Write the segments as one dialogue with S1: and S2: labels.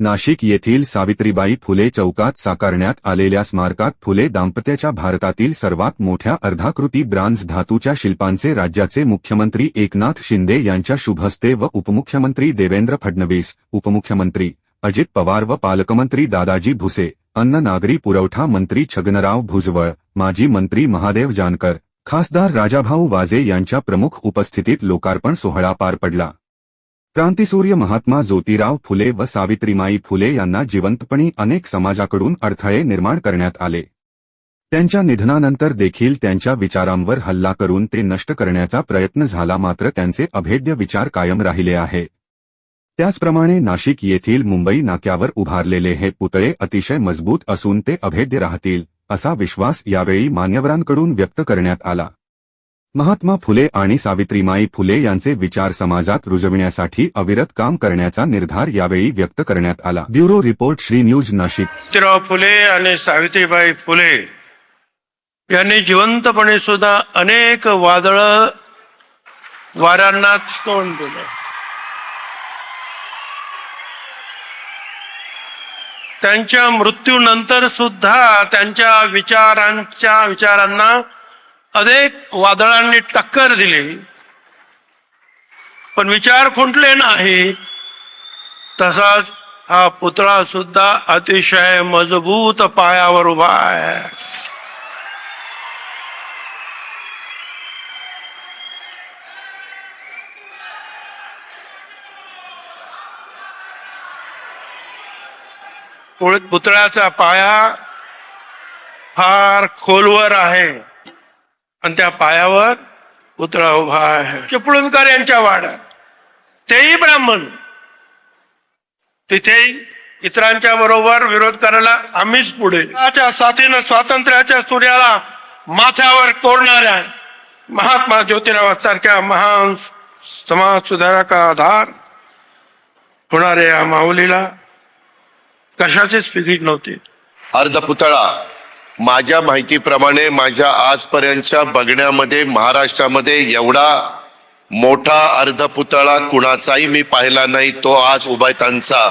S1: नाशिक येथील सावित्रीबाई फुले चौकात साकारण्यात आलेल्या स्मारकात फुले दाम्पत्याच्या भारतातील सर्वात मोठ्या अर्धाकृती ब्रांझ धातूच्या शिल्पांचे राज्याचे मुख्यमंत्री एकनाथ शिंदे यांच्या शुभहस्ते व उपमुख्यमंत्री देवेंद्र फडणवीस उपमुख्यमंत्री अजित पवार व पालकमंत्री दादाजी भुसे अन्न नागरी पुरवठा मंत्री छगनराव भुजबळ माजी मंत्री महादेव जानकर खासदार राजाभाऊ वाजे यांच्या प्रमुख उपस्थितीत लोकार्पण सोहळा पार पडला. क्रांतिसूर्य महात्मा ज्योतिराव फुले व सावित्रीमाई फुले यांना जिवंतपणी अनेक समाजाकडून अडथळे निर्माण करण्यात आले. त्यांच्या निधनानंतर देखील त्यांच्या विचारांवर हल्ला करून ते नष्ट करण्याचा प्रयत्न झाला मात्र त्यांचे अभेद्य विचार कायम राहिले आहे. त्याचप्रमाणे नाशिक येथील मुंबई नाक्यावर उभारलेले हे पुतळे अतिशय मजबूत असून ते अभेद्य राहतील असा विश्वास यावेळी मान्यवरांकडून व्यक्त करण्यात आला. महात्मा फुले आणि सावित्रीमाई फुले यांचे विचार समाजात रुजविण्यासाठी अविरत काम करण्याचा निर्धार यावेळी व्यक्त करण्यात आला. Bureau report Shri news Nashik.
S2: Phule आणि सावित्रीबाई फुले यांनी जिवंतपणे सुद्धा अनेक वादळ वाऱ्यांना तोंड दिलं. त्यांच्या मृत्यूनंतर सुद्धा त्यांच्या विचारांच्या विचारांना अनेक वादळांनी टक्कर दिली. पण विचार खुंटले नाही. तसाच हा पुतळा सुद्धा अतिशय मजबूत पायावर उभा आहे. पुतळ्याचा पाया फार खोलवर आहे. आणि त्या पायावर पुतळा उभा आहे. चिपळूणकर यांच्या वाड्यात. तेही ब्राह्मण. तिथे इतरांच्या बरोबर विरोध करायला आम्हीच पुढे. साथीनं स्वातंत्र्याच्या सूर्याला माथ्यावर कोरणाऱ्या महात्मा ज्योतिराव सारख्या महान समाज सुधारका आधार होणाऱ्या या माऊलीला कशाचीच फिकीट नव्हती.
S3: अर्ध पुतळा माझ्या माहितीप्रमाणे माझ्या आजपर्यंतच्या बघण्यामध्ये महाराष्ट्रामध्ये एवढा मोठा अर्धपुतळा कुणाचाही मी पाहिला नाही तो आज उभयतांचा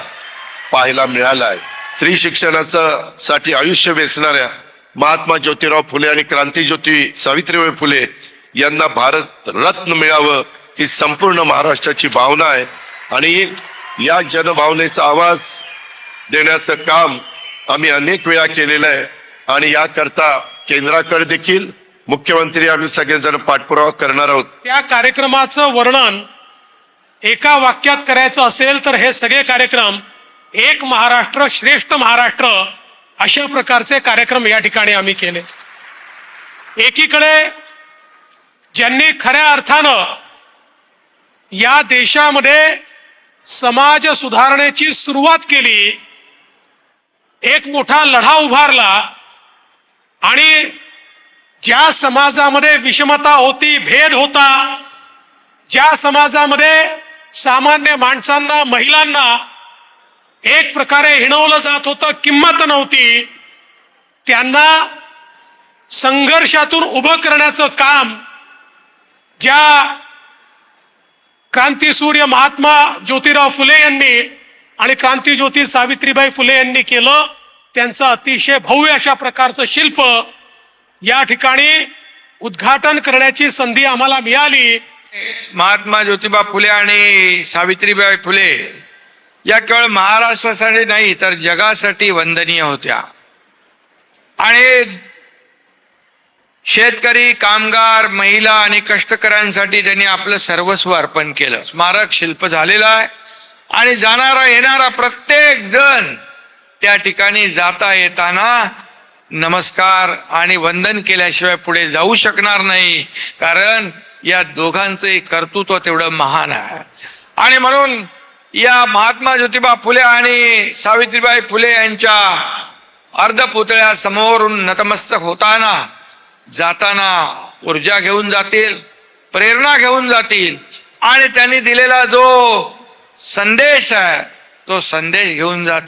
S3: पाहायला मिळालाय. स्त्री शिक्षणाचं साठी आयुष्य वेचणाऱ्या महात्मा ज्योतिराव फुले आणि क्रांती ज्योती सावित्रीबाई फुले यांना भारत रत्न मिळावं ही संपूर्ण महाराष्ट्राची भावना आहे. आणि या जनभावनेचा आवाज देण्याचं काम आम्ही अनेक वेळा केलेलं आहे. आणि याकरता केंद्राकडे देखील मुख्यमंत्री आम्ही सगळेजण पाठपुरावा करणार आहोत.
S4: त्या कार्यक्रमाचं वर्णन एका वाक्यात करायचं असेल तर हे सगळे कार्यक्रम एक महाराष्ट्र श्रेष्ठ महाराष्ट्र अशा प्रकारचे कार्यक्रम या ठिकाणी आम्ही केले. एकीकडे ज्यांनी खऱ्या अर्थानं या देशामध्ये समाज सुधारणेची सुरुवात केली एक मोठा लढा उभारला आणि ज्या समाजामध्ये विषमता होती भेद होता ज्या समाजामध्ये सामान्य माणसांना महिलांना एक प्रकारे हिणवलं जात होतं किंमत नव्हती त्यांना संघर्षातून उभं करण्याचं काम ज्या क्रांतीसूर्य महात्मा ज्योतिराव फुले यांनी आणि क्रांतीज्योती सावित्रीबाई फुले यांनी केलं त्यांचं अतिशय भव्य अशा प्रकारचं शिल्प या ठिकाणी उद्घाटन करण्याची संधी आम्हाला मिळाली.
S5: महात्मा ज्योतिबा फुले आणि सावित्रीबाई फुले या केवळ महाराष्ट्रासाठी नाही तर जगासाठी वंदनीय होत्या. आणि शेतकरी कामगार महिला आणि कष्टकऱ्यांसाठी त्यांनी आपलं सर्वस्व अर्पण केलं. स्मारक शिल्प झालेलं आहे. आणि जाणारा येणारा प्रत्येक जण त्या ठिकाणी जाता येताना नमस्कार आणि वंदन केल्याशिवाय पुढे जाऊ शकणार नाही. कारण या दोघांचे कर्तृत्व तेवढं महान आहे. आणि म्हणून या महात्मा ज्योतिबा फुले आणि सावित्रीबाई फुले यांच्या अर्धपुतळ्या समोरून नतमस्तक होताना जाताना ऊर्जा घेऊन जातील प्रेरणा घेऊन जातील आणि त्यांनी दिलेला जो संदेश आहे तो संदेश घेऊन जातील.